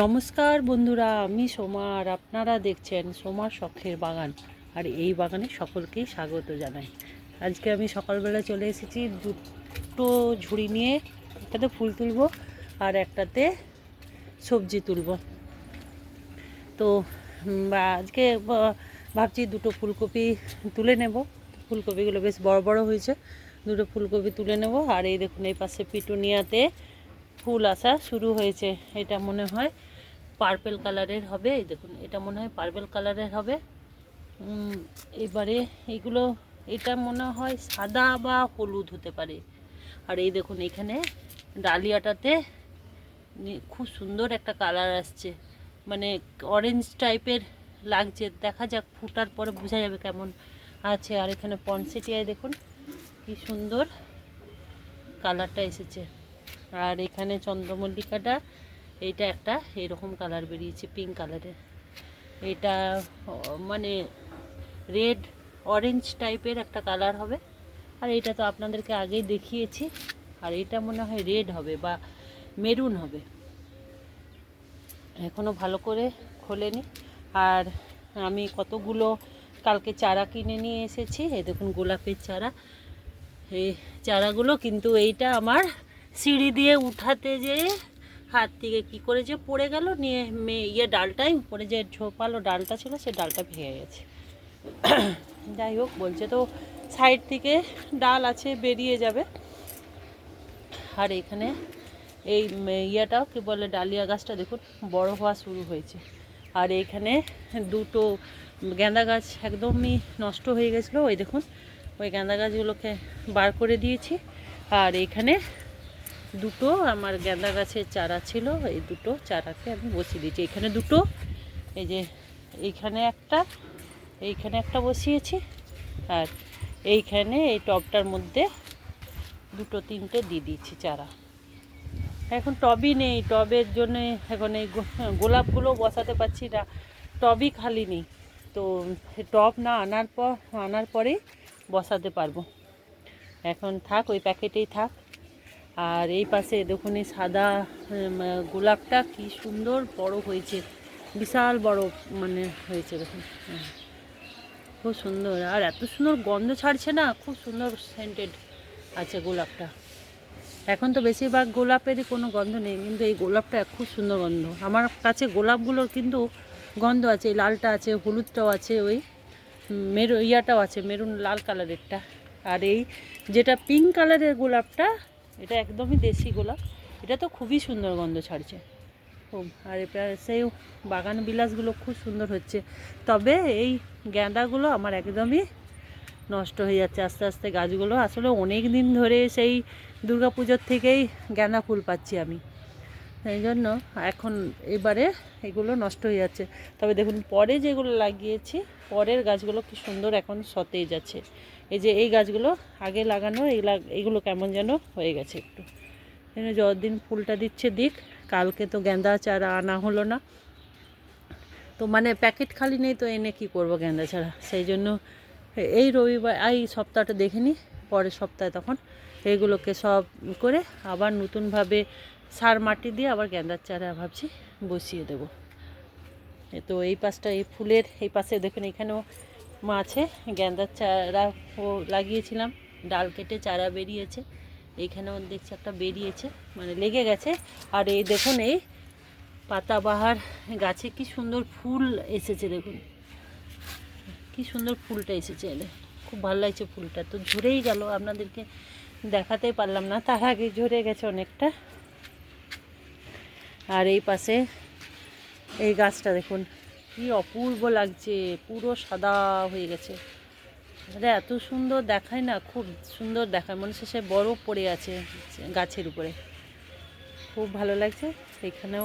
নমস্কার বন্ধুরা, আমি সোমা আর আপনারা দেখছেন সোমার শখের বাগান আর এই বাগানে সকলকেই স্বাগত জানাই। আজকে আমি সকালবেলা চলে এসেছি, দুটো ঝুড়ি নিয়ে একটাতে ফুল তুলবো আর একটাতে সবজি তুলব। তো আজকে ভাবছি দুটো ফুলকপি তুলে নেব। ফুলকপিগুলো বেশ বড় বড় হয়েছে, দুটো ফুলকপি তুলে নেব। আর এই দেখুন, এই পাশে পিটুনিয়াতে ফুল আসা শুরু হয়েছে, এটা মনে হয় পার্পেল কালারের হবে। এই দেখুন, এটা মনে হয় পার্পেল কালারের হবে। এবারে এগুলো, এটা মনে হয় সাদা বা হলুদ হতে পারে। আর এই দেখুন, এখানে ডালিয়াটাতে খুব সুন্দর একটা কালার আসছে। মানে অরেঞ্জ টাইপের লাগছে। দেখা যাক, ফুটার পরে বোঝা যাবে কেমন আছে। আর এখানে পনসেটিয়ায় দেখুন, কি সুন্দর কালারটা এসেছে। আর এখানে চন্দ্রমল্লিকাটা, এইটা একটা এরকম কালার বেরিয়েছে পিঙ্ক কালারের এটা মানে রেড অরেঞ্জ টাইপের একটা কালার হবে। আর এটা তো আপনাদেরকে আগেই দেখিয়েছি। আর এটা মনে হয় রেড হবে বা মেরুন হবে। এখনও ভালো করে খোলেনি। আর আমি কতগুলো কালকে চারা কিনে নিয়ে এসেছি। এ দেখুন গোলাপের চারা। এই চারাগুলো কিন্তু এইটা আমার সিঁড়ি দিয়ে উঠাতে যেয়ে হাত থেকে কী করে যে পড়ে গেল, নিয়ে মেয়ে ইয়ে ডালটাই উপরে যে ঝোপালো ডালটা ছিল সে ডালটা ভেঙে গেছে। যাই হোক, বলছে তো সাইড থেকে ডাল আছে, বেরিয়ে যাবে। আর এখানে এই ইয়েটাও কি বলে, ডালিয়া গাছটা দেখুন, বড় হওয়া শুরু হয়েছে। আর এইখানে দুটো গাঁদা গাছ একদমই নষ্ট হয়ে গেছিল। ওই দেখুন, ওই গাঁদা গাছগুলোকে বার করে দিয়েছি। আর এখানে দুটো, আমার গাঁদা গাছের চারা ছিল, এই দুটো চারাকে আমি বসিয়ে দিয়েছি। এখানে দুটো, এই যে এইখানে একটা এইখানে একটা বসিয়েছি, আর এইখানে এই টবটার মধ্যে দুটো, তিনটে দিয়ে দিয়েছি চারা। এখন টবই নেই, টবের জন্য এখন এই গোলাপগুলো বসাতে পারছি না, টবই খালি নেই। তো টব না আনার পর, আনার পরেই বসাতে পারব। এখন থাক, ওই প্যাকেটেই থাক। আর এই পাশে দেখুন এই সাদা গোলাপটা কি সুন্দর বড় হয়েছে। বিশাল বড় মানে হয়েছে দেখুন। হ্যাঁ। খুব সুন্দর। আর এত সুন্দর গন্ধ ছাড়ছে না, খুব সুন্দর সেন্টেড আছে গোলাপটা। এখন তো বেশিরভাগ গোলাপেরই কোনো গন্ধ নেই, কিন্তু এই গোলাপটা খুব সুন্দর গন্ধ। আমার কাছে গোলাপগুলোর কিন্তু গন্ধ আছে, এই লালটা আছে, হলুদটাও আছে, ওই মেরু, ইয়াটাও আছে, মেরুন লাল কালারেরটা আর এই যেটা পিঙ্ক কালারের গোলাপটা এটা একদমই দেশি গোলাপ। এটা তো খুবই সুন্দর গন্ধ ছাড়ছে। খুব, আর এবার সেই বাগান বিলাসগুলো খুব সুন্দর হচ্ছে। তবে এই গ্যাঁদাগুলো আমার একদমই নষ্ট হয়ে যাচ্ছে আস্তে আস্তে। গাছগুলো আসলে অনেক দিন ধরে সেই দুর্গাপুজোর থেকেই গ্যাঁদা ফুল পাচ্ছি আমি। সেই জন্য এখন এবারে এগুলো নষ্ট হয়ে যাচ্ছে। তবে দেখুন, পরে যেগুলো লাগিয়েছি, পরের গাছগুলো কি সুন্দর এখন সতেজ আছে। এই যে এই গাছগুলো আগে লাগানো এইগুলা এইগুলো কেমন যেন হয়ে গেছে একটু। যতদিন ফুলটা দিচ্ছে দিক, কালকে তো গেঁদা চারা আনা হলো না। তো মানে প্যাকেট খালি নেই তো এনে কি করব গেঁদা ছাড়া সেই জন্য এই রবিবার, এই সপ্তাহটা দেখে নিই পরের সপ্তাহে তখন এইগুলোকে সব করে আবার নতুনভাবে সার মাটি দিয়ে আবার গেঁদার চারা ভাবছি বসিয়ে দেবো। তো এই পাশটা, এই ফুলের, এই পাশে দেখুন এখানেও মাছে গেঁদার চারা লাগিয়েছিলাম, ডাল কেটে চারা বেরিয়েছে এইখানেও দেখছি একটা বেরিয়েছে মানে লেগে গেছে। আর এই দেখুন, এই পাতাবাহার গাছে কি সুন্দর ফুল এসেছে দেখুন। কি সুন্দর ফুলটা এসেছে, এলে খুব ভালো লাগছে ফুলটা। তো ঝরেই গেল, আপনাদেরকে দেখাতেই পারলাম না, তার আগে ঝরে গেছে অনেকটা। আর এই পাশে এই গাছটা দেখুন, কি অপূর্ব লাগছে, পুরো সাদা হয়ে গেছে। এটা এত সুন্দর দেখায় না, খুব সুন্দর দেখায়, মনে হচ্ছে সে বরফ পড়ে আছে গাছের উপরে। খুব ভালো লাগছে, এখানেও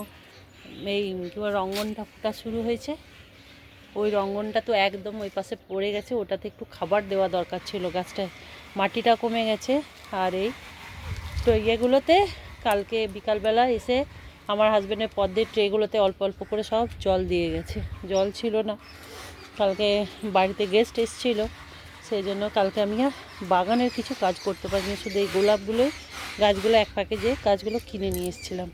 এই কী রঙ্গনটা ফোটা শুরু হয়েছে। ওই রঙ্গনটা তো একদম ওই পাশে পড়ে গেছে, ওটাতে একটু খাবার দেওয়া দরকার ছিল গাছটায় মাটিটা কমে গেছে, আর এই তো ইয়েগুলোতে কালকে বিকালবেলা এসে আমার হাজব্যান্ডের পদ্মের ট্রেগুলোতে অল্প অল্প করে সব জল দিয়ে গেছে। জল ছিল না। কালকে বাড়িতে গেস্ট এসেছিল। সেই জন্য কালকে আমি আর বাগানের কিছু কাজ করতে পারিনি। শুধু এই গোলাপগুলোই গাছগুলো এক প্যাকেজে গাছগুলো কিনে নিয়ে এসেছিলাম।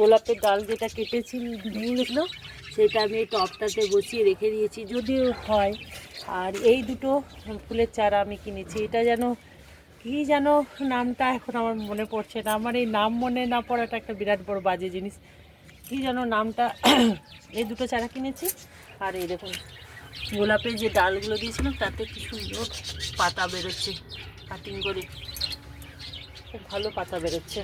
গোলাপের ডাল যেটা কেটেছি গেছিল, সেটা আমি এই টবটাতে বসিয়ে রেখে দিয়েছি। যদিও হয়। আর এই দুটো ফুলের চারা আমি কিনেছি। এটা যেন কী যেন নামটা এখন আমার মনে পড়ছে না। আমার এই নাম মনে না পড়াটা একটা বিরাট বড় বাজে জিনিস। কী যেন নামটা এই দুটো চারা কিনেছি। আর এই দেখুন, গোলাপের যে ডালগুলো দিয়েছিলাম, তাতে কি সুন্দর পাতা বেরোচ্ছে। কাটিং করে খুব ভালো পাতা বেরোচ্ছে।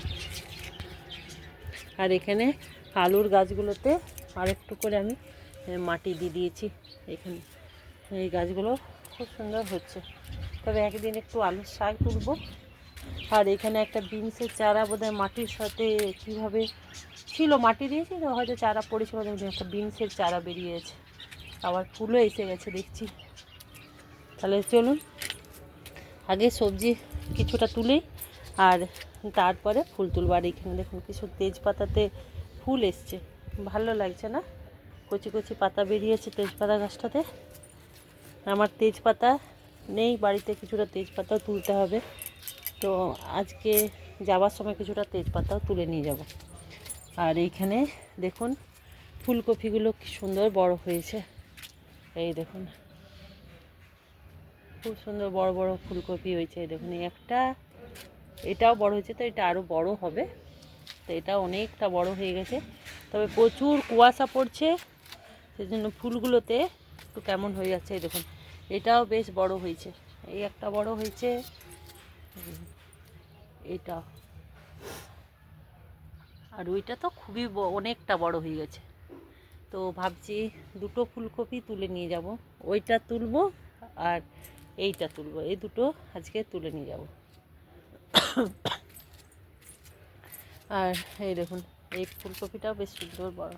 আর এখানে আলুর গাছগুলোতে আর একটু করে আমি মাটি দিয়ে দিয়েছি। এখানে এই গাছগুলো খুব সুন্দর হচ্ছে। তবে একদিন একটু আলুর শাক তুলবো। আর এখানে একটা বিনসের চারা বোধহয় মাটির সাথে কীভাবে ছিল, মাটি দিয়েছি তো, হয়তো চারা পড়েছিল একটা বিনসের চারা বেরিয়েছে। আবার ফুলও এসে গেছে, দেখছি। তাহলে চলুন, আগে সবজি কিছুটা তুলি আর তারপরে ফুল তুলবো। আর এখানে দেখুন, কিছু তেজপাতাতে ফুল এসছে। ভালো লাগছে না? কচি কচি পাতা বেরিয়েছে তেজপাতা গাছটাতে। আমার তেজপাতা নেই, বাড়িতে কিছুটা তেজপাতাও তুলতে হবে। তো আজকে যাওয়ার সময় কিছুটা তেজপাতাও তুলে নিয়ে যাব। আর এইখানে দেখুন, ফুলকপিগুলো কি সুন্দর বড় হয়েছে। এই দেখুন, খুব সুন্দর বড় বড় ফুলকপি হয়েছে দেখুন একটা এটাও বড় হয়েছে, তো এটা আরও বড় হবে। তো এটা অনেকটা বড় হয়ে গেছে। তবে প্রচুর কুয়াশা পড়ছে সেই জন্য ফুলগুলোতে একটু কেমন হয়ে যাচ্ছে দেখুন। এটাও বেশ বড় হয়েছে। এই একটা বড় হয়েছে। এটা। আর ওইটা তো খুবই অনেকটা বড় হয়ে গেছে। তো ভাবছি দুটো ফুলকপি তুলে নিয়ে যাব। ওইটা তুলবো আর এইটা তুলবো। এই দুটো আজকে তুলে নিয়ে যাব। আর এই দেখুন, এই ফুলকপিটাও বেশ সুন্দর বড়।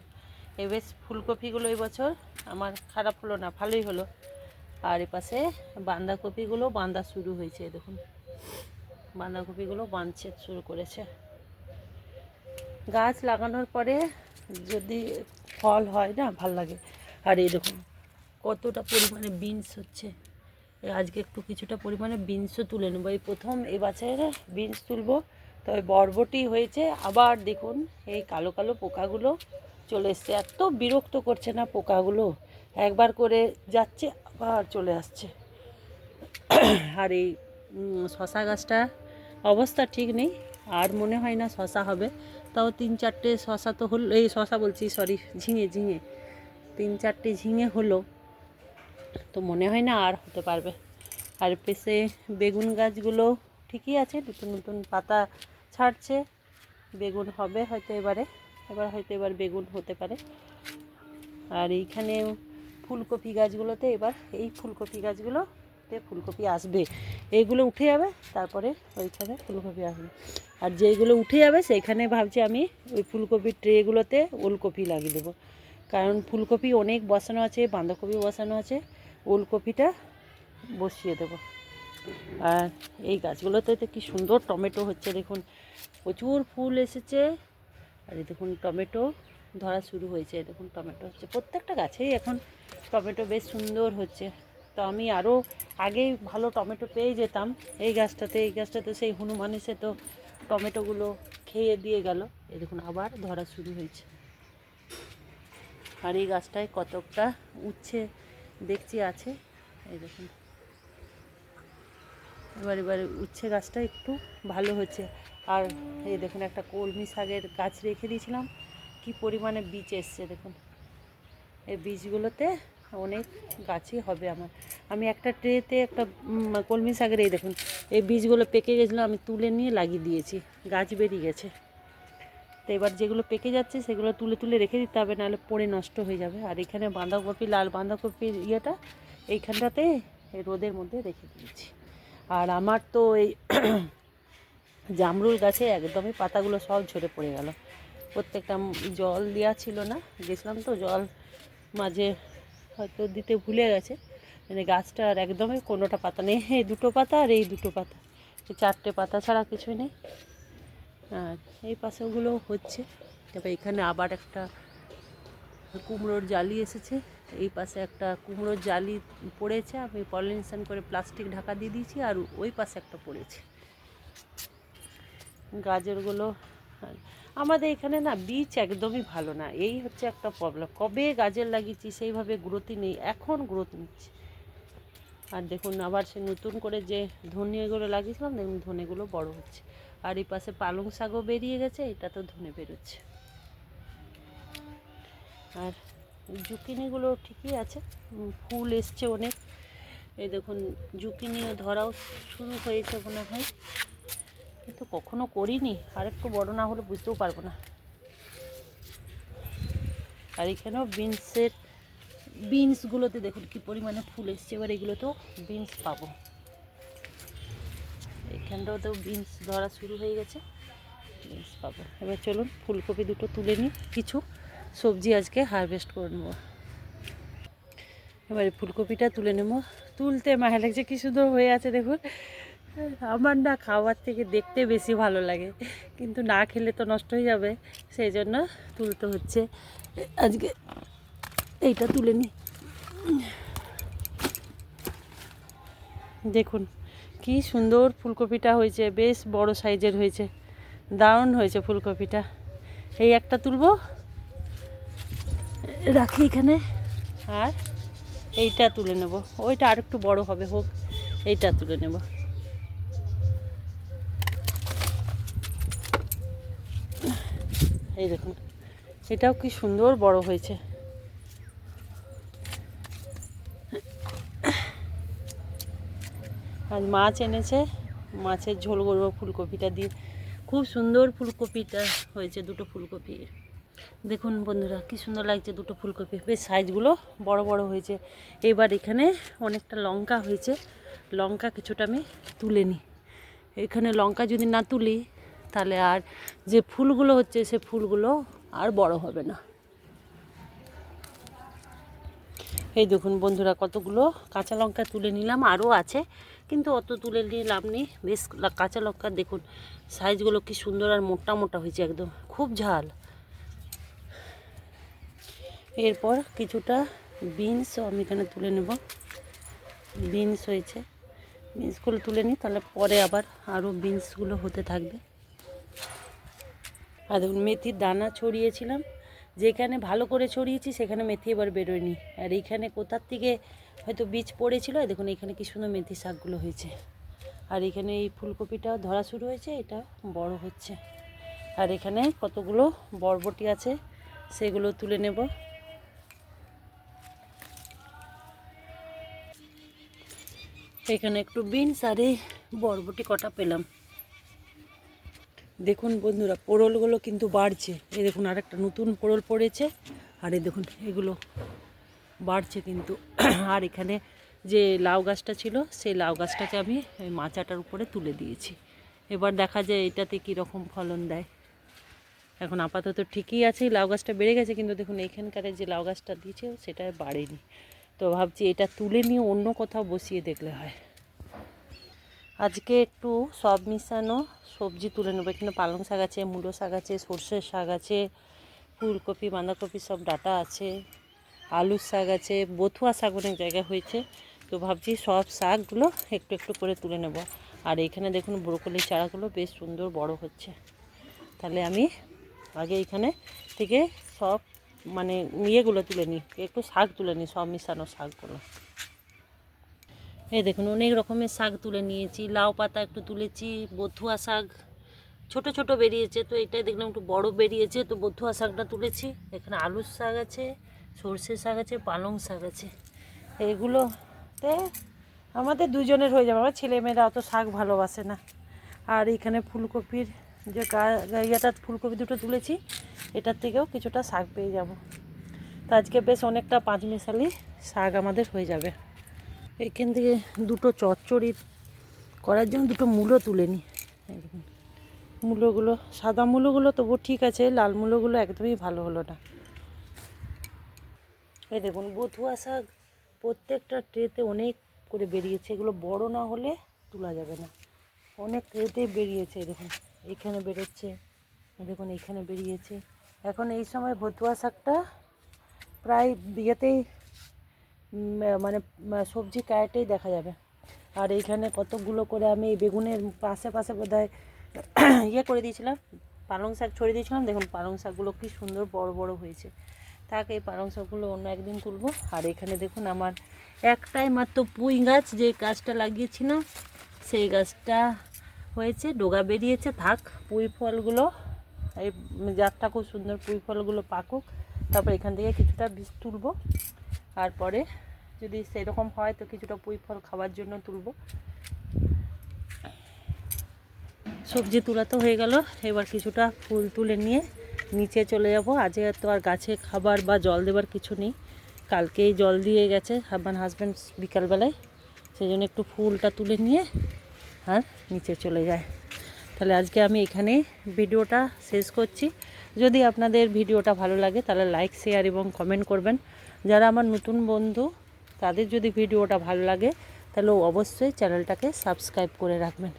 এই বেশ ফুলকপিগুলো এই বছর আমার খারাপ হলো না, ভালোই হলো। আর এপাশে বাঁধাকপিগুলো বাঁধা শুরু হয়েছে দেখুন। বাঁধাকপিগুলো বাঁধছে, শুরু করেছে। গাছ লাগানোর পরে যদি ফল হয় না, ভালো লাগে। আর এই দেখুন, কতটা পরিমাণে বিনস হচ্ছে। আজকে একটু কিছুটা পরিমাণে বিনসও তুলে নেব। এই প্রথম এই বছরে বিনস তুলবো, তবে বরবটি হয়েছে। আবার দেখুন, এই কালো কালো পোকাগুলো চলে এসছে। এত বিরক্ত করছে না পোকাগুলো। একবার করে যাচ্ছে আবার চলে আসছে। আর এই শশা গাছটা অবস্থা ঠিক নেই, আর মনে হয় না শশা হবে। তাও তিন চারটে শশা তো হলো, এই শশা বলছি সরি ঝিঙে ঝিঙে। তিন চারটে ঝিঙে হলো, তো মনে হয় না আর হতে পারবে। আর পেছে বেগুন গাছগুলো ঠিকই আছে, নতুন নতুন পাতা ছাড়ছে। বেগুন হবে হয়তো এবারে, এবার হয়তো এবার বেগুন হতে পারে। আর এইখানে ফুলকপি গাছগুলোতে এবার এই ফুলকপি গাছগুলোতে ফুলকপি আসবে। এইগুলো উঠে যাবে, তারপরে ওইখানে ফুলকপি আসবে। আর যেইগুলো উঠে যাবে সেইখানে ভাবছি আমি ওই ফুলকপির ট্রেগুলোতে ওলকপি লাগিয়ে দেবো। কারণ ফুলকপি অনেক বসানো আছে, বাঁধাকপি বসানো আছে, ওলকপিটা বসিয়ে দেবো। আর এই গাছগুলোতে তো কি সুন্দর টমেটো হচ্ছে, দেখুন। প্রচুর ফুল এসেছে। আর দেখুন, টমেটো ধরা শুরু হয়েছে। দেখুন, টমেটো হচ্ছে। প্রত্যেকটা গাছেই এখন টমেটো বেশ সুন্দর হচ্ছে। তো আমি আরও আগেই ভালো টমেটো পেয়ে যেতাম এই গাছটাতে। এই গাছটাতে সেই হনুমান এসে তো টমেটোগুলো খেয়ে দিয়ে গেল। এই দেখুন, আবার ধরা শুরু হয়েছে। আর এই গাছটায় কতকটা উচ্ছে দেখছি আছে। এই দেখুন। এবার এবার উচ্ছে গাছটা একটু ভালো হচ্ছে। আর এই দেখুন, একটা কলমি শাকের গাছ রেখে দিয়েছিলাম। কি পরিমাণে বীজ এসছে দেখুন। এই বীজগুলোতে অনেক গাছই হবে আমার। আমি একটা ট্রেতে একটা কলমি শাকের এই দেখুন, এই বীজগুলো পেকে গেছিল, আমি তুলে নিয়ে লাগিয়ে দিয়েছি, গাছ বেরিয়ে গেছে। তো এবার যেগুলো পেকে যাচ্ছে, সেগুলো তুলে তুলে রেখে দিতে হবে, নাহলে পড়ে নষ্ট হয়ে যাবে। আর এখানে বাঁধাকপি, লাল বাঁধাকপির ইয়েটা এইখানটাতে এই রোদের মধ্যে রেখে দিয়েছি। আর আমার তো এই জামরুল গাছে একদমই পাতাগুলো সব ঝরে পড়ে গেল। প্রত্যেকটা জল দেওয়া ছিল না, গেছিলাম তো জল মাঝে হয়তো দিতে ভুলে গেছে। মানে গাছটা আর একদমই কোনোটা পাতা নেই, এই দুটো পাতা আর এই দুটো পাতা। চারটে পাতা ছাড়া কিছুই নেই। আর এই পাশেগুলো হচ্ছে। তবে এখানে আবার একটা কুমড়োর জালি এসেছে। এই পাশে একটা কুমড়োর জালি পড়েছে, আমি পলিনেশন করে প্লাস্টিক ঢাকা দিয়ে দিয়েছি আর ওই পাশে একটা পড়েছে। গাজরগুলো আমাদের এখানে না বীজ একদমই ভালো না। এই হচ্ছে একটা প্রবলেম কবে গাজর লাগিয়েছি সেইভাবে গ্রোথই নেই। এখন গ্রোথ নিচ্ছে। আর দেখুন, আবার সে নতুন করে যে ধনেগুলো লাগিয়েছিলাম, দেখুন ধনেগুলো বড় হচ্ছে। আর এই পাশে পালং শাকও বেরিয়ে গেছে এটা তো ধনে বেরোচ্ছে। আর জুকিনিগুলো ঠিকই আছে। ফুল এসছে অনেক। এই দেখুন, জুকিনিও ধরাও শুরু হয়েছে মনে হয়। কিন্তু কখনো করিনি, আর একটু বড় না হলে বুঝতেও পারব না। আর এখানেও বিনসের, বিনসগুলোতে দেখুন কি পরিমাণে ফুল এসছে, এবার এগুলোতেও বিনস পাবো। এখানটাও তো বিনস ধরা শুরু হয়ে গেছে, বিনস পাবো। এবার চলুন ফুলকপি দুটো তুলে নিই, কিছু সবজি আজকে হারভেস্ট করে নেব। এবারে ফুলকপিটা তুলে নেব। তুলতে মায়া লাগছে, কি সুন্দর হয়ে আছে দেখুন। আমার না খাওয়ার থেকে দেখতে বেশি ভালো লাগে। কিন্তু না খেলে তো নষ্ট হয়ে যাবে। সেই জন্য তুলতে হচ্ছে। আজকে এইটা তুলে নিই দেখুন, কি সুন্দর ফুলকপিটা হয়েছে। বেশ বড় সাইজের হয়েছে। দারুণ হয়েছে ফুলকপিটা। এই একটা তুলবো? রাখি এখানে। আর এইটা তুলে নেব। ওইটা আরেকটু বড় হবে, হোক। এইটা তুলে নেব। এই দেখুন, এটাও কি সুন্দর বড় হয়েছে। আজ মাছ এনেছে, মাছের ঝোল করব ফুলকপিটা দিয়ে। খুব সুন্দর ফুলকপিটা হয়েছে দুটো ফুলকপি। দেখুন বন্ধুরা, কি সুন্দর লাগছে দুটো ফুলকপি। বেশ সাইজগুলো বড় বড় হয়েছে। এবার এখানে অনেকটা লঙ্কা হয়েছে। লঙ্কা কিছুটা আমি তুলে নিই। এখানে লঙ্কা যদি না তুলি তাহলে আর যে ফুলগুলো হচ্ছে সে ফুলগুলো আর বড় হবে না। এই দেখুন বন্ধুরা, কতগুলো কাঁচা লঙ্কা তুলে নিলাম, আরও আছে, কিন্তু অত তুলে নিয়ে লাভ নেই। বেশ কাঁচা লঙ্কা, দেখুন সাইজগুলো কি সুন্দর আর মোটা মোটা হয়েছে একদম, খুব ঝাল। এরপর কিছুটা বিনসও আমি এখানে তুলে নেব। বিনস হয়েছে, বিনসগুলো তুলে নিই, তাহলে পরে আবার আরও বিনসগুলো হতে থাকবে। আর দেখুন মেথির দানা ছড়িয়েছিলাম, যেখানে ভালো করে ছড়িয়েছি সেখানে মেথি এবার বেরোয়নি। আর এইখানে কোথার থেকে হয়তো বীজ পড়েছিল দেখুন এখানে কি সুন্দর মেথি শাকগুলো হয়েছে। আর এখানে এই ফুলকপিটাও ধরা শুরু হয়েছে, এটা বড় হচ্ছে। আর এখানে কতগুলো বরবটি আছে, সেগুলো তুলে নেব। এখানে একটু বিনস আর এই বরবটি কটা পেলাম। দেখুন বন্ধুরা, পোড়লগুলো কিন্তু বাড়ছে। এই দেখুন আরেকটা নতুন পোড়ল পড়েছে। আর এই দেখুন, এগুলো বাড়ছে কিন্তু। আর এখানে যে লাউ গাছটা ছিল, সেই লাউ গাছটাকে আমি মাচাটার উপরে তুলে দিয়েছি। এবার দেখা যায় এটাতে কীরকম ফলন দেয়। এখন আপাতত ঠিকই আছে, লাউ গাছটা বেড়ে গেছে, কিন্তু দেখুন এইখানকার যে লাউ গাছটা দিয়েছে, সেটা বাড়েনি। তো ভাবছি এটা তুলে নিয়ে অন্য কোথাও বসিয়ে দেখলে হয়। আজকে একটু সব মিশানো সবজি তুলে নেব। এখানে পালং শাক আছে, মূলো শাক আছে, সর্ষের শাক আছে, ফুলকপি, বাঁধাকপি সব ডাটা আছে আলুর শাক আছে, বথুয়া শাক অনেক জায়গা হয়েছে। তো ভাবছি সব শাকগুলো একটু একটু করে তুলে নেব। আর এখানে দেখুন ব্রোকলি চারাগুলো বেশ সুন্দর বড় হচ্ছে। তাহলে আমি আগে এখানে থেকে সব মানে ইয়েগুলো তুলে নিই, একটু শাক তুলে নিই, সব মিশানো শাকগুলো। এই দেখুন, অনেক রকমের শাক তুলে নিয়েছি। লাউ পাতা একটু তুলেছি, বথুয়া শাক। ছোট ছোট বেরিয়েছে, তো এটাই দেখলাম একটু বড় বেরিয়েছে, তো বথুয়া শাকটা তুলেছি। এখানে আলুর শাক আছে, সর্ষের শাক আছে, পালং শাক আছে। এগুলোতে আমাদের দুজনের হয়ে যাবে। আমার ছেলেমেয়েরা অত শাক ভালোবাসে না। আর এখানে ফুলকপির যে ইয়েটা, ফুলকপি দুটো তুলেছি, এটার থেকেও কিছুটা শাক পেয়ে যাব। তো আজকে বেশ অনেকটা পাঁচ মিশালি শাক আমাদের হয়ে যাবে। এখান থেকে দুটো চচ্চড়ি করার জন্য দুটো মূলো তুলে দেখুন মূলোগুলো সাদা মূলোগুলো তবু ঠিক আছে লাল মূলোগুলো একদমই ভালো হলো না। এই দেখুন বথুয়া শাক প্রত্যেকটা ট্রেতে অনেক করে বেরিয়েছে। এগুলো বড় না হলে তোলা যাবে না। অনেক ট্রেতে বেরিয়েছে দেখুন। এইখানে বেরোচ্ছে দেখুন এইখানে বেরিয়েছে। এখন এই সময় ভতুয়া শাকটা প্রায় বিয়েতেই উম, মানে সবজি ক্যারেটেই দেখা যাবে। আর এইখানে কতগুলো করে আমি এই বেগুনের পাশে পাশে বোধহয় ইয়ে করে দিয়েছিলাম, পালং শাক ছড়িয়ে দিয়েছিলাম। দেখুন, পালং শাকগুলো কী সুন্দর বড় বড় হয়েছে। তাকে এই পালং শাকগুলো অন্য একদিন তুলবো। আর এখানে দেখুন, আমার একটাই মাত্র পুঁই গাছ, যে গাছটা লাগিয়েছিলাম, সেই গাছটা হয়েছে, ডোগা বেরিয়েছে। থাক, পুঁই ফলগুলো, এই জাতটা খুব সুন্দর, পুঁই ফলগুলো পাকুক। তারপর এখান থেকে কিছুটা বীজ তুলবো। আর পরে যদি সেরকম হয় তো কিছুটা পুঁই ফল খাওয়ার জন্য তুলবো। সবজি তোলা তো হয়ে গেল, এবার কিছুটা ফুল তুলে নিয়ে নিচে চলে যাব। আজকে তো আর গাছে খাবার বা জল দেবার কিছু নেই, কালকেই জল দিয়ে গেছে আমার হাজব্যান্ড বিকালবেলায় সেই জন্য একটু ফুলটা তুলে নিয়ে আর নিচে চলে যায়। তাহলে আজকে আমি এখানে ভিডিওটা শেষ করছি। যদি আপনাদের ভিডিওটা ভালো লাগে তাহলে লাইক শেয়ার এবং কমেন্ট করবেন। যারা আমার নতুন বন্ধু, তাদের যদি ভিডিওটা ভালো লাগে, তাহলে অবশ্যই চ্যানেলটাকে সাবস্ক্রাইব করে রাখবেন।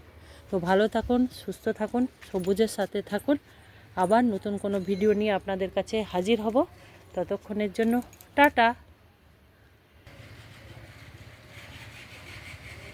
তো ভালো থাকুন, সুস্থ থাকুন, সবুজের সাথে থাকুন। আবার নতুন কোনো ভিডিও নিয়ে আপনাদের কাছে হাজির হব। ততক্ষণের জন্য টাটা।